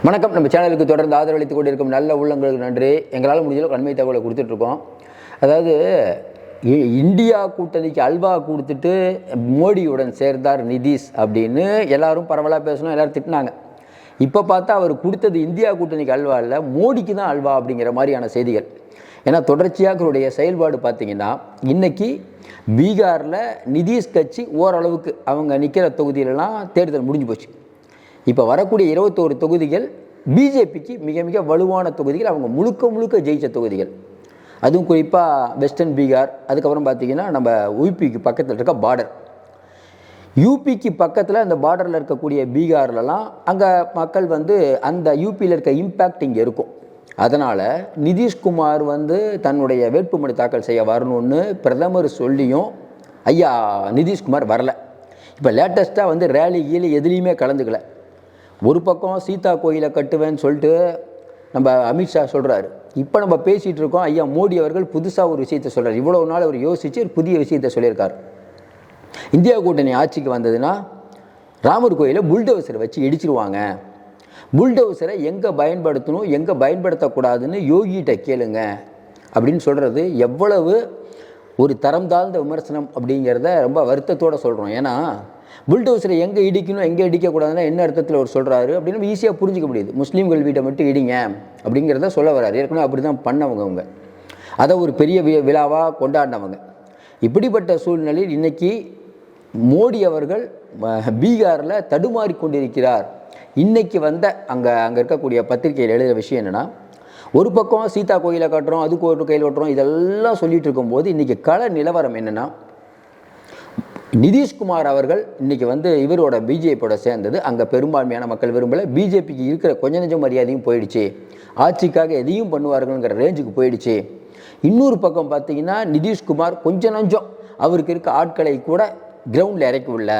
வணக்கம். நம்ம சேனலுக்கு தொடர்ந்து ஆதரவளித்துக் கொண்டிருக்கும் நல்ல உள்ளங்களுக்கு நன்றி. எங்களால் முடிஞ்ச அளவுக்கு நன்மை தகவலை கொடுத்துட்ருக்கோம் அதாவது இ- இந்தியா கூட்டணிக்கு அல்வா கொடுத்துட்டு மோடியுடன் சேர்ந்தார் நிதிஷ் அப்படின்னு எல்லாரும் பரவலாக பேசணும் எல்லாரும் திட்டினாங்க. இப்போ பார்த்தா அவர் கொடுத்தது இந்தியா கூட்டணிக்கு அல்வா இல்லை மோடிக்கு தான் அல்வா அப்படிங்கிற மாதிரியான செய்திகள். ஏன்னா தொடர்ச்சியாக அவருடைய செயல்பாடு பார்த்தீங்கன்னா இன்றைக்கி பீகாரில் நிதிஷ் கட்சி ஓரளவுக்கு அவங்க நிற்கிற தொகுதியிலலாம் தேர்தல் முடிஞ்சு போச்சு. இப்போ வரக்கூடிய இருபத்தோரு தொகுதிகள் பிஜேபிக்கு மிக மிக வலுவான தொகுதிகள் அவங்க முழுக்க முழுக்க ஜெயித்த தொகுதிகள். அதுவும் குறிப்பாக வெஸ்டர்ன் பீகார் அதுக்கப்புறம் பார்த்தீங்கன்னா நம்ம யூபிக்கு பக்கத்தில் இருக்க பார்டர் யூபிக்கு பக்கத்தில் அந்த பார்டரில் இருக்கக்கூடிய பீகார்லலாம் அங்கே மக்கள் வந்து அந்த யூபியில் இருக்க இம்பேக்ட் இங்கே இருக்கும். அதனால் நிதிஷ்குமார் வந்து தன்னுடைய வேட்புமனு தாக்கல் செய்ய வரணும்னு பிரதமர் சொல்லியும் ஐயா நிதிஷ்குமார் வரல. இப்போ லேட்டஸ்ட்டாக வந்து ரேலி கீழே எதுலேயுமே கலந்துக்கல. ஒரு பக்கம் சீதா கோயிலை கட்டுவேன்னு சொல்லிட்டு நம்ம அமித்ஷா சொல்கிறாரு இப்போ நம்ம பேசிகிட்டு இருக்கோம். ஐயா மோடி அவர்கள் புதுசாக ஒரு விஷயத்தை சொல்கிறார் இவ்வளோ நாள் அவர் யோசித்து ஒரு புதிய விஷயத்தை சொல்லியிருக்கார். இந்தியா கூட்டணி ஆட்சிக்கு வந்ததுன்னா ராமர் கோயிலை புல்டோசரை வச்சு இடிச்சிருவாங்க. புல்டோசரை எங்கே பயன்படுத்தணும் எங்கே பயன்படுத்தக்கூடாதுன்னு யோகிகிட்ட கேளுங்க. அப்படின்னு சொல்கிறது எவ்வளவு ஒரு தரம் தாழ்ந்த விமர்சனம் அப்படிங்கிறத ரொம்ப வருத்தத்தோடு சொல்கிறோம் ஏன்னா புல்டோசரை எங்கே இடிக்கணும் எங்கே இடிக்கக்கூடாதுன்னா என்ன அர்த்தத்தில் அவர் சொல்கிறாரு அப்படின்னு ஈஸியாக புரிஞ்சிக்க முடியுது. முஸ்லீம்கள் வீட்டை மட்டும் இடிங்க அப்படிங்கிறத சொல்ல வராரு. ஏற்கனவே அப்படி தான் பண்ணவங்க அவங்க. அதை ஒரு பெரிய வி விழாவாக கொண்டாடினவங்க. இப்படிப்பட்ட சூழ்நிலையில் இன்றைக்கி மோடி அவர்கள் பீகாரில் தடுமாறி கொண்டிருக்கிறார். இன்றைக்கி வந்த அங்கே அங்கே இருக்கக்கூடிய பத்திரிகையில் எழுதுகிற விஷயம் என்னென்னா ஒரு பக்கம் சீதா கோயிலை கட்டுறோம் அதுக்கு ஒரு கையில் ஓட்டுறோம் இதெல்லாம் சொல்லிகிட்டு இருக்கும்போது இன்றைக்கி கள நிலவரம் என்னென்னா நிதிஷ்குமார் அவர்கள் இன்னைக்கு வந்து இவரோட பிஜேபியோட சேர்ந்தது. அங்கே பெரும்பான்மையான மக்கள் விரும்பலை. பிஜேபிக்கு இருக்கிற கொஞ்ச நெஞ்ச மரியாதையும் போயிடுச்சு. ஆட்சிக்காக எதையும் பண்ணுவார்கள்ங்கிற ரேஞ்சுக்கு போயிடுச்சு. இன்னொரு பக்கம் பார்த்தீங்கன்னா நிதிஷ்குமார் கொஞ்சம் நஞ்சம் அவருக்கு இருக்க ஆட்களை கூட கிரவுண்டில் இறக்கி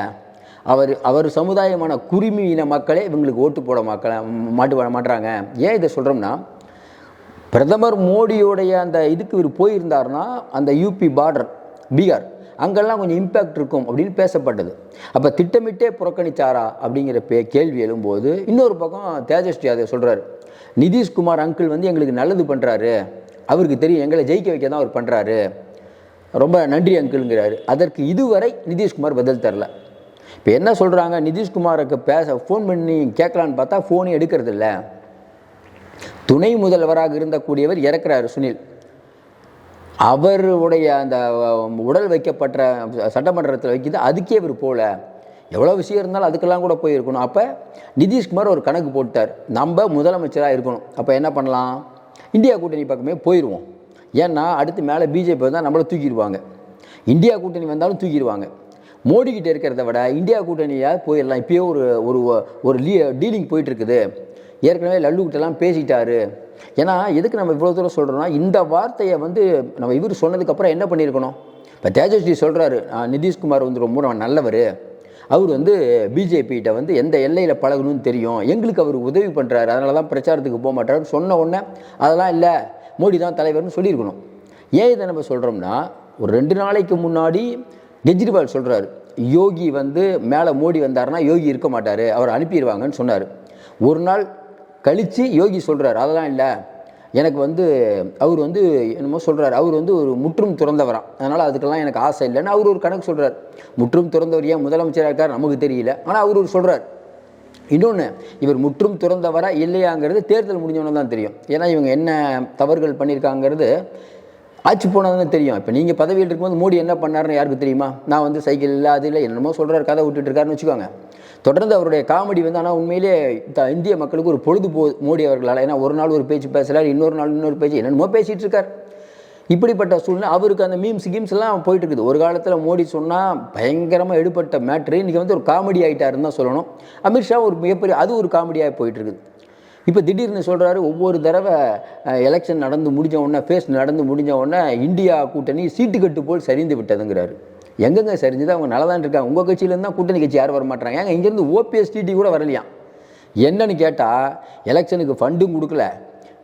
அவர் அவர் சமுதாயமான குருமி இன மக்களே இவங்களுக்கு ஓட்டு போட மக்கள் மாட்டு மாட்டுறாங்க. ஏன் இதை சொல்கிறோம்னா பிரதமர் மோடியோடைய அந்த இதுக்கு இவர் போயிருந்தாருன்னா அந்த யூபி பார்டர் பீகார். அங்கெல்லாம் கொஞ்சம் இம்பேக்ட் இருக்கும் அப்படின்னு பேசப்பட்டது. அப்போ திட்டமிட்டே புறக்கணிச்சாரா அப்படிங்கிற பே கேள்வி எழும்போது இன்னொரு பக்கம் தேஜஸ்வி அதை சொல்கிறார் நிதிஷ்குமார் அங்கிள் வந்து எங்களுக்கு நல்லது பண்ணுறாரு அவருக்கு தெரியும் எங்களை ஜெயிக்க வைக்க தான் அவர் பண்ணுறாரு ரொம்ப நன்றி அங்கிள்ங்கிறாரு அதற்கு இதுவரை நிதிஷ்குமார் பதில் தரல. இப்போ என்ன சொல்கிறாங்க நிதிஷ்குமாருக்கு பேச ஃபோன் பண்ணி கேட்கலான்னு பார்த்தா ஃபோனே எடுக்கிறது இல்லை துணை முதல்வராக இருந்தக்கூடியவர் இறக்குறாரு சுனில். அவருடைய அந்த உடல் வைக்கப்பட்ட சட்டமன்றத்தில் வைக்கிது அதுக்கே இவர் போகல எவ்வளோ விஷயம் இருந்தாலும் அதுக்கெல்லாம் கூட போயிருக்கணும். அப்போ நிதிஷ்குமார் ஒரு கணக்கு போட்டார். நம்ம முதலமைச்சராக இருக்கணும். அப்போ என்ன பண்ணலாம்? இந்தியா கூட்டணி பக்கமே போயிடுவோம் ஏன்னா அடுத்து மேலே பிஜேபி வந்தால் நம்மளை தூக்கிடுவாங்க. இந்தியா கூட்டணி வந்தாலும் தூக்கிடுவாங்க. மோடிக்கிட்ட இருக்கிறத விட இந்தியா கூட்டணியாக போயிடலாம். இப்பயே ஒரு ஒரு ஒரு லீ டீலிங் போயிட்டுருக்குது ஏற்கனவே லல்லுக்கிட்டலாம் பேசிட்டாரு. ஏன்னா எதுக்கு நம்ம இவ்வளோ தூரம் சொல்கிறோன்னா இந்த வார்த்தையை வந்து நம்ம இவர் சொன்னதுக்கப்புறம் என்ன பண்ணியிருக்கணும்? இப்போ தேஜஸ்வி சொல்கிறாரு நிதிஷ்குமார் வந்து ரொம்ப நல்லவர். அவர் வந்து பிஜேபிகிட்ட வந்து எந்த எல்லையில் பழகணும்னு தெரியும். எங்களுக்கு அவர் உதவி பண்ணுறாரு அதனால தான் பிரச்சாரத்துக்கு போக மாட்டார். சொன்ன உடனே அதெல்லாம் இல்லை. மோடி தான் தலைவர்னு சொல்லியிருக்கணும். ஏன் இதை நம்ம சொல்கிறோம்னா ஒரு ரெண்டு நாளைக்கு முன்னாடி கெஜ்ரிவால் சொல்கிறாரு யோகி வந்து மேலே மோடி வந்தாருன்னா யோகி இருக்க மாட்டார். அவர் அனுப்பிடுவாங்கன்னு சொன்னார். ஒரு நாள் கழித்து யோகி சொல்கிறார் அதெல்லாம் இல்லை. எனக்கு வந்து அவர் வந்து என்னமோ சொல்கிறார் அவர் வந்து ஒரு முற்றும் துறந்தவராம் அதனால் அதுக்கெல்லாம் எனக்கு ஆசை இல்லைன்னு அவர் ஒரு கணக்கு சொல்கிறார் முற்றும் துறந்தவர் ஏன் முதலமைச்சராக இருக்கார்? நமக்கு தெரியல. ஆனால் அவர் ஒரு சொல்கிறார் இன்னொன்று இவர் முற்றும் துறந்தவரா இல்லையாங்கிறது தேர்தல் முடிஞ்சவன தான் தெரியும். ஏன்னா இவங்க என்ன தவறுகள் பண்ணியிருக்காங்கிறது ஆட்சி போனதுன்னு தெரியும். இப்போ நீங்கள் பதவியில் இருக்கும்போது மோடி என்ன பண்ணாருன்னு யாருக்கு தெரியுமா? நான் வந்து சைக்கிள் இல்லை அது இல்லை என்னமோ சொல்கிறார் கதை விட்டுட்டு இருக்காருன்னு வச்சுக்கோங்க. தொடர்ந்து அவருடைய காமெடி வந்து ஆனால் உண்மையிலே த- இந்திய மக்களுக்கு ஒரு பொழுது போ மோடி அவர்களால். ஏன்னா ஒரு நாள் ஒரு பேச்சு பேசுகிறார் இன்னொரு நாள் இன்னொரு பேச்சு என்னென்னமோ பேசிகிட்டு இருக்கார். இப்படிப்பட்ட சூழ்நிலை அவருக்கு அந்த மீம்ஸ் கீம்ஸ் எல்லாம் போயிட்டு இருக்குது. ஒரு காலத்தில் மோடி சொன்னால் பயங்கரமாக எடுபட்ட மேட்ரு இன்றைக்கி வந்து ஒரு காமெடி ஆகிட்டாருன்னு தான் சொல்லணும். அமித்ஷா ஒரு மிகப்பெரிய அது ஒரு காமெடியாக போயிட்டுருக்குது இப்போ திடீர்னு சொல்கிறாரு ஒவ்வொரு தடவை எலெக்ஷன் நடந்து முடிஞ்ச உடனே ஃபேஸ் நடந்து முடிஞ்ச உடனே இந்தியா கூட்டணி சீட்டு கட்டு போல் சரிந்து விட்டதுங்கிறாரு. எங்கெங்க சரிஞ்சது அவங்க நல்லா தான் இருக்காங்க. உங்கள் கட்சியிலேருந்து தான் கூட்டணி கட்சி யாரும் வர மாட்டாங்க ஏங்க இங்கேருந்து ஓபிஎஸ் டிடி கூட வரலையாம் என்னன்னு கேட்டால் எலெக்ஷனுக்கு ஃபண்டும் கொடுக்கல.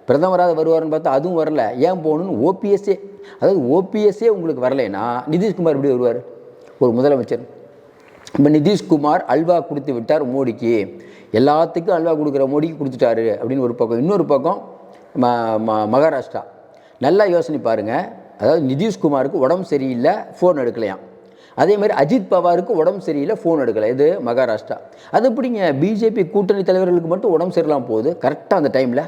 பிரதமராக வருவார்னு பார்த்தா அதுவும் வரல. ஏன் போகணும்னு ஓபிஎஸ்ஸே அதாவது ஓபிஎஸ்ஸே உங்களுக்கு வரலைன்னா நிதிஷ்குமார் எப்படி வருவார்? ஒரு முதலமைச்சர். இப்போ நிதிஷ்குமார் அல்வா கொடுத்து விட்டார் மோடிக்கு. எல்லாத்துக்கும் அல்வா கொடுக்குற மோடிக்கு கொடுத்துட்டாரு அப்படின்னு ஒரு பக்கம். இன்னொரு பக்கம் ம ம மகாராஷ்டிரா. நல்லா யோசனை பாருங்கள் அதாவது நிதிஷ்குமாருக்கு உடம்பு சரியில்லை ஃபோன் எடுக்கலையாம். அதே மாதிரி அஜித் பவாருக்கு உடம்பு சரியில்லை ஃபோன் எடுக்கலை. இது மகாராஷ்டிரா. அது எப்படிங்க? பிஜேபி கூட்டணி தலைவர்களுக்கு மட்டும் உடம்பு சரியில்லாமல் போகுது? கரெக்டாக அந்த டைமில்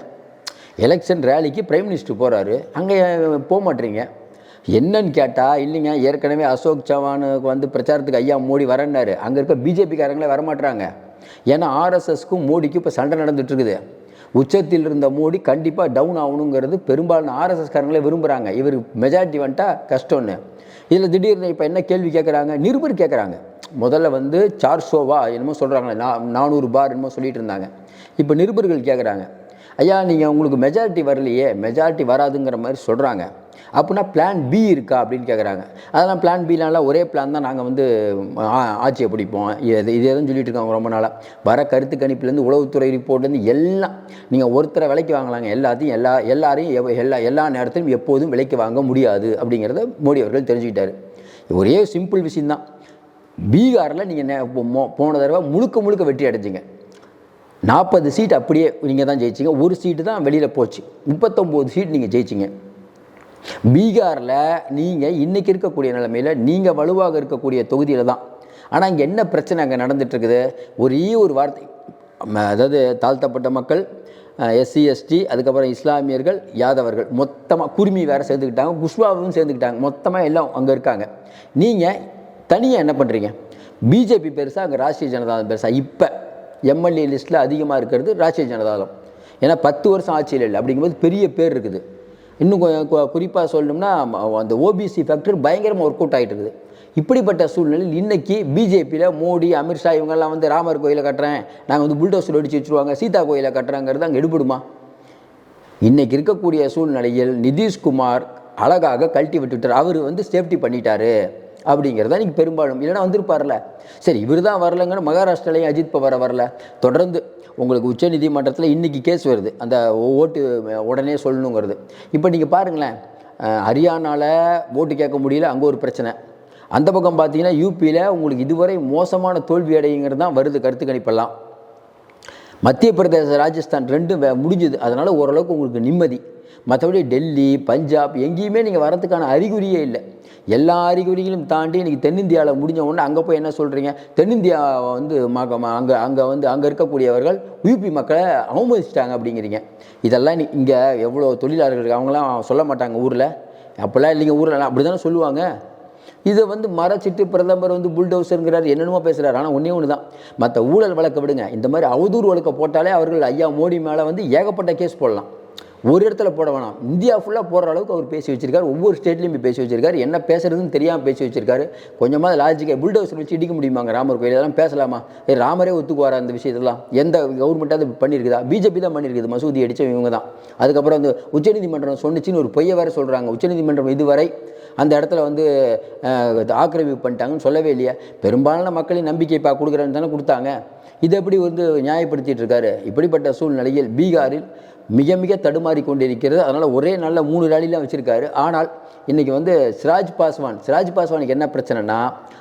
எலெக்ஷன் ரேலிக்கு பிரைம் மினிஸ்டர் போகிறாரு அங்கே போக மாட்டீங்க. என்னன்னு கேட்டால் இல்லைங்க ஏற்கனவே அசோக் சவானுக்கு வந்து பிரச்சாரத்துக்கு ஐயா மோடி வரேன்னாரு. அங்கே இருக்க பிஜேபிக்காரங்களே வரமாட்டுறாங்க ஏன்னா ஆர்எஸ்எஸ்க்கும் மோடிக்கும் இப்போ சண்டை நடந்துகிட்ருக்குது உச்சத்தில் இருந்த மோடி கண்டிப்பாக டவுன் ஆகணுங்கிறது பெரும்பாலான ஆர்எஸ்எஸ்காரங்களே விரும்புகிறாங்க இவர் மெஜாரிட்டி வந்துட்டா கஷ்டம்னு. இதில் திடீர்னு இப்போ என்ன கேள்வி கேட்குறாங்க நிருபர் கேட்குறாங்க முதல்ல வந்து சார்சோவா என்னமோ சொல்கிறாங்களே நா நானூறு பார் என்னமோ சொல்லிட்டு இருந்தாங்க. இப்போ நிருபர்கள் கேட்குறாங்க ஐயா நீங்கள் உங்களுக்கு மெஜாரிட்டி வரலையே மெஜாரிட்டி வராதுங்கிற மாதிரி சொல்கிறாங்க அப்படின்னா பிளான் பி இருக்கா அப்படின்னு கேட்குறாங்க அதெல்லாம் பிளான் பிலாம் ஒரே பிளான் தான் நாங்கள் வந்து ஆ- ஆட்சியை பிடிப்போம். இது இதே தான் சொல்லிட்டு இருக்காங்க ரொம்ப நாளாக வர கருத்து கணிப்புலேருந்து உளவுத்துறை ரிப்போர்ட்லேருந்து எல்லாம் நீங்கள் ஒருத்தரை விலைக்கு வாங்கலாங்க. எல்லாத்தையும் எல்லா எல்லாரையும் எல்லா எல்லா நேரத்திலும் எப்போதும் விலைக்கு வாங்க முடியாது அப்படிங்கிறத மோடி அவர்கள் தெரிஞ்சுக்கிட்டார். ஒரே சிம்பிள் விஷயந்தான் பீகாரில் நீங்கள் போன தடவை முழுக்க முழுக்க வெற்றி அடைஞ்சிங்க. நாற்பது சீட் அப்படியே நீங்கள் தான் ஜெயிச்சிங்க. ஒரு சீட்டு தான் வெளியில் போச்சு. முப்பத்தொம்போது சீட் நீங்கள் ஜெயிச்சிங்க. பீகாரில் நீங்கள் இன்றைக்கி இருக்கக்கூடிய நிலைமையில் நீங்கள் வலுவாக இருக்கக்கூடிய தொகுதியில் தான். ஆனால் இங்கே என்ன பிரச்சனை அங்கே நடந்துகிட்ருக்குது ஒரே ஒரு வார்த்தை. அதாவது தாழ்த்தப்பட்ட மக்கள் எஸ்சி எஸ்டி அதுக்கப்புறம் இஸ்லாமியர்கள் யாதவர்கள். மொத்தமாக குருமி வேறு சேர்ந்துக்கிட்டாங்க குஷ்வாவும் சேர்ந்துக்கிட்டாங்க. மொத்தமாக எல்லாம் அங்கே இருக்காங்க. நீங்கள் தனியாக என்ன பண்ணுறீங்க பிஜேபி பெருசாக அங்கே ராஷ்ட்ரிய ஜனதாதளம் பெருசாக இப்போ எம்எல்ஏ லிஸ்ட்டில் அதிகமாக இருக்கிறது ராஷ்ட்ரிய ஜனதாதளம் ஏன்னா பத்து வருஷம் ஆட்சியில் இல்லை. அப்படிங்கும்போது பெரிய பேர் இருக்குது. இன்னும் குறிப்பாக சொல்லணும்னா அந்த ஓபிசி ஃபேக்டர் பயங்கரமாக ஒர்க் அவுட் ஆகிட்டு இருக்குது. இப்படிப்பட்ட சூழ்நிலையில் இன்றைக்கி பிஜேபியில் மோடி அமித்ஷா இவங்கெல்லாம் வந்து ராமர் கோயிலை கட்டுறேன் நாங்கள் வந்து புல்டோசர் அடித்து வச்சுருவாங்க சீதா கோயிலை கட்டுறாங்கிறது அங்கே எடுபடுமா? இன்றைக்கி இருக்கக்கூடிய சூழ்நிலையில் நிதிஷ்குமார் அழகாக கழட்டி விட்டுட்டார். அவர் வந்து சேஃப்டி பண்ணிட்டாரு அப்படிங்கிறத இன்றைக்கி பெரும்பாலும் இல்லைன்னா வந்திருப்பார்ல சரி இவர் தான் வரலங்கன்னு மகாராஷ்டிராலையும் அஜித் பவாரை வரல. தொடர்ந்து உங்களுக்கு உச்சநீதிமன்றத்தில் இன்றைக்கி கேஸ் வருது. அந்த ஓட்டு உடனே சொல்லணுங்கிறது. இப்போ நீங்கள் பாருங்களேன் ஹரியானாவில் ஓட்டு கேட்க முடியல அங்கே ஒரு பிரச்சனை. அந்த பக்கம் பார்த்தீங்கன்னா யூபியில் உங்களுக்கு இதுவரை மோசமான தோல்வி அடைங்கிறது தான் வருது கருத்து கணிப்பெல்லாம். மத்திய பிரதேச ராஜஸ்தான் ரெண்டும் வே- முடிஞ்சுது. அதனால் ஓரளவுக்கு உங்களுக்கு நிம்மதி. மற்றபடி டெல்லி பஞ்சாப் எங்கேயுமே நீங்கள் வரதுக்கான அறிகுறியே இல்லை. எல்லா அறிகுறிகளையும் தாண்டி இன்றைக்கி தென்னிந்தியாவில் முடிஞ்ச உடனே அங்கே போய் என்ன சொல்கிறீங்க தென்னிந்தியா வந்து அங்கே அங்கே வந்து அங்கே இருக்கக்கூடியவர்கள் யூபி மக்களை அவமதிச்சிட்டாங்க அப்படிங்கிறீங்க. இதெல்லாம் இங்கே எவ்வளோ தொழிலாளர்கள் அவங்களாம் சொல்ல மாட்டாங்க ஊரில். அப்போல்லாம் இல்லைங்க ஊரில். அப்படி தானே சொல்லுவாங்க. இதை வந்து மறைச்சிட்டு பிரதமர் வந்து புல்டோசருங்கிறார். என்னென்னமோ பேசுகிறார் ஆனால் ஒன்றே ஒன்று தான் மற்ற ஊழல் வழக்க விடுங்க. இந்த மாதிரி அவதூறு வழக்க போட்டாலே அவர்கள் ஐயா மோடி மேலே வந்து ஏகப்பட்ட கேஸ் போடலாம். ஒரு இடத்துல போட வேணாம். இந்தியா ஃபுல்லாக போடுற அளவுக்கு அவர் பேசி வச்சிருக்காரு. ஒவ்வொரு ஸ்டேட்லையும் போய் பேசி வச்சிருக்காரு. என்ன பேசுறதுன்னு தெரியாமல் பேசி வச்சிருக்காரு. கொஞ்சமாக லாஜிக்கை புல்டோசர் வச்சு இடிக்க முடியுமாங்க ராமர் கோயில்? இதெல்லாம் பேசலாமா? ஏ ராமரே ஒத்துக்குவாரா அந்த விஷயத்தெல்லாம்? எந்த கவர்மெண்ட்டாக அது பண்ணியிருக்குதா பிஜேபி தான் பண்ணியிருக்குது மசூதி அடித்த இவங்க தான். அதுக்கப்புறம் வந்து உச்சநீதிமன்றம் சொன்னிச்சின்னு ஒரு பொய்யை வேறு சொல்கிறாங்க உச்சநீதிமன்றம் இதுவரை அந்த இடத்துல வந்து ஆக்கிரமிப்பு பண்ணிட்டாங்கன்னு சொல்லவே இல்லையா. பெரும்பாலான மக்களின் நம்பிக்கை பா கொடுக்குறேன்னு தானே கொடுத்தாங்க. இதை எப்படி வந்து நியாயப்படுத்திட்டு இருக்காரு? இப்படிப்பட்ட சூழ்நிலையில் பீகாரில் மிக மிக தடுமாறி கொண்டிருக்கிறது. அதனால் ஒரே நாளில் மூணு ரேலிலாம் வச்சுருக்காரு. ஆனால் இன்றைக்கி வந்து சிராஜ் பாஸ்வான் சிராஜ் பாஸ்வானுக்கு என்ன பிரச்சனைனா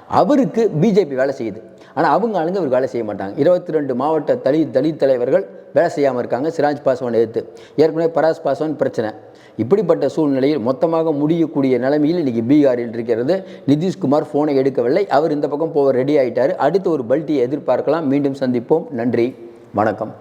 அவருக்கு பிஜேபி வேலை செய்யுது. ஆனால் அவங்க ஆளுங்க அவர் வேலை செய்ய மாட்டாங்க. இருபத்தி ரெண்டு மாவட்ட தலி தலித் தலைவர்கள் வேலை செய்யாமல் இருக்காங்க சிராஜ் பாஸ்வான் எதிர்த்து. ஏற்கனவே பராஸ் பாஸ்வான் பிரச்சனை. இப்படிப்பட்ட சூழ்நிலையில் மொத்தமாக முடியக்கூடிய நிலைமையில் இன்றைக்கி பீகாரில் இருக்கிறது. நிதிஷ்குமார் ஃபோனை எடுக்கவில்லை. அவர் இந்த பக்கம் போக ரெடி ஆகிட்டார் அடுத்து ஒரு பல்ட்டியை எதிர்பார்க்கலாம். மீண்டும் சந்திப்போம். நன்றி. வணக்கம்.